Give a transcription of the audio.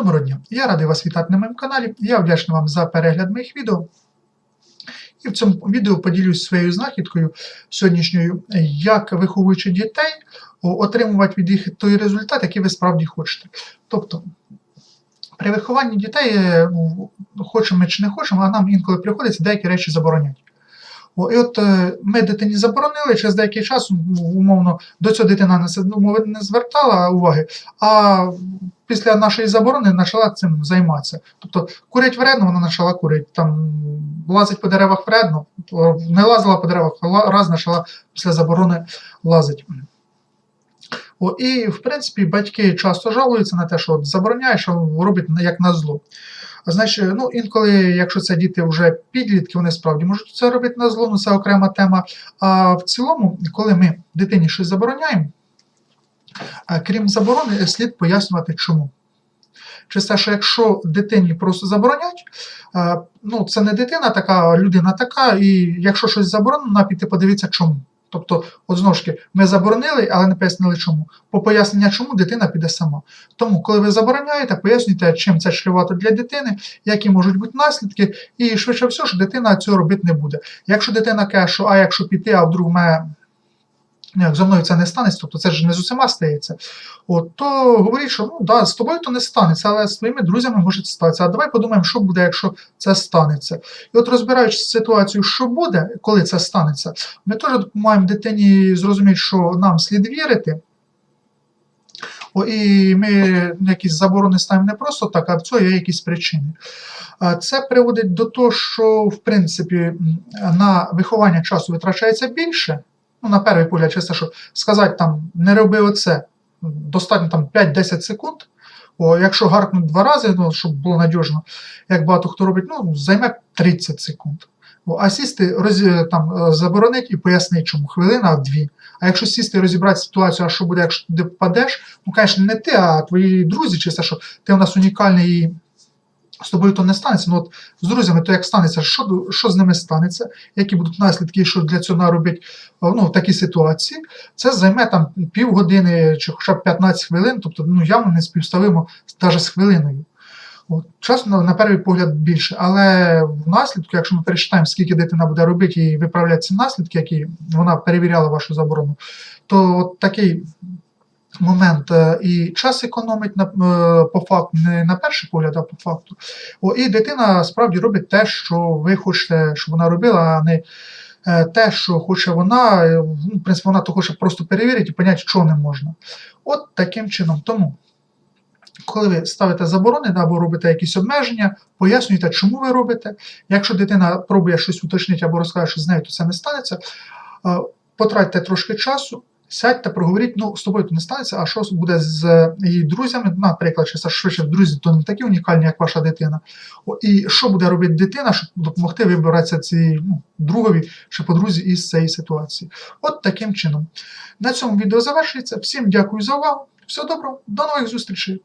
Доброго дня! Я радий вас вітати на моєму каналі. Я вдячний вам за перегляд моїх відео. І в цьому відео поділюсь своєю знахідкою сьогоднішньою, як виховуючи дітей, отримувати від їх той результат, який ви справді хочете. Тобто, при вихованні дітей, е, ну, хочемо ми чи не хочемо, а нам інколи приходиться деякі речі забороняти. І от е, ми дитині заборонили, через деякий час, умовно, до цього дитина не, не звертала уваги, а після нашої заборони почала цим займатися. Тобто курить вредно, вона почала курити. Там лазить по деревах вредно, не лазила по деревах, раз почала після заборони лазити. О, і, в принципі, батьки часто жалуються на те, що от забороняєш, а робить як на зло. Значить, ну, інколи, якщо це діти вже підлітки, вони справді можуть це робити на зло, ну це окрема тема. А в цілому, коли ми дитині щось забороняємо, крім заборони, слід пояснювати чому. Через те, що якщо дитині просто заборонять, е, ну це не дитина така, людина така, і якщо щось заборонено, піти подивитися чому. Тобто, от знову ж таки, ми заборонили, але не пояснили чому. По пояснення чому дитина піде сама. Тому, коли ви забороняєте, пояснюйте, чим це чревато для дитини, які можуть бути наслідки, і швидше все, що дитина цього робити не буде. Якщо дитина каже, що а якщо піти, а вдруг мене ну, як зо мною це не станеться, тобто це ж не з усіма стається, от, то говоріть, що ну, да, з тобою то не станеться, але з твоїми друзями може статися. А давай подумаємо, що буде, якщо це станеться. І от розбираючи ситуацію, що буде, коли це станеться, ми теж допомагаємо дитині зрозуміти, що нам слід вірити. О, і ми якісь заборони ставимо не просто так, а в цьому є якісь причини. Це приводить до того, що в принципі на виховання часу витрачається більше. Ну, на перший погляд, чисто, що сказати там не роби оце, достатньо там 5-10 секунд. О, якщо гаркнуть два рази, ну, щоб було надіжно, як багато хто робить, ну, займе 30 секунд. О, а сісти, роз, там, заборонить і пояснить, чому хвилина, дві. А якщо сісти і розібрати ситуацію, а що буде, якщо ти впадеш, ну, звісно, не ти, а твої друзі, чисто, що ти у нас унікальний з тобою то не станеться. Ну от з друзями, то як станеться, що, що з ними станеться, які будуть наслідки, що для цього наробить ну, в такій ситуації, це займе там півгодини чи хоча б 15 хвилин, тобто ну, явно не співставимо навіть з хвилиною. От, часу, на, на перший погляд, більше, але в наслідку, якщо ми перечитаємо, скільки дитина буде робити і виправляти ці наслідки, які вона перевіряла вашу заборону, то от такий момент е, і час економить на, е, по факту, не на перший погляд, а по факту. О, і дитина справді робить те, що ви хочете, щоб вона робила, а не е, те, що хоче вона. Ну, в принципі, вона то хоче просто перевірити і поняти, що не можна. От таким чином. Тому. Коли ви ставите заборони або робите якісь обмеження, пояснюйте, чому ви робите. Якщо дитина пробує щось уточнити або розкаже, що з нею то це не станеться, потратьте трошки часу, сядьте, проговоріть, ну з тобою то не станеться, а що буде з її друзями, наприклад, чи швидше друзі, то не такі унікальні, як ваша дитина. О, і що буде робити дитина, щоб допомогти вибиратися цій ну, другові чи подрузі із цієї ситуації. От таким чином. На цьому відео завершується. Всім дякую за увагу. Всього доброго, до нових зустрічей!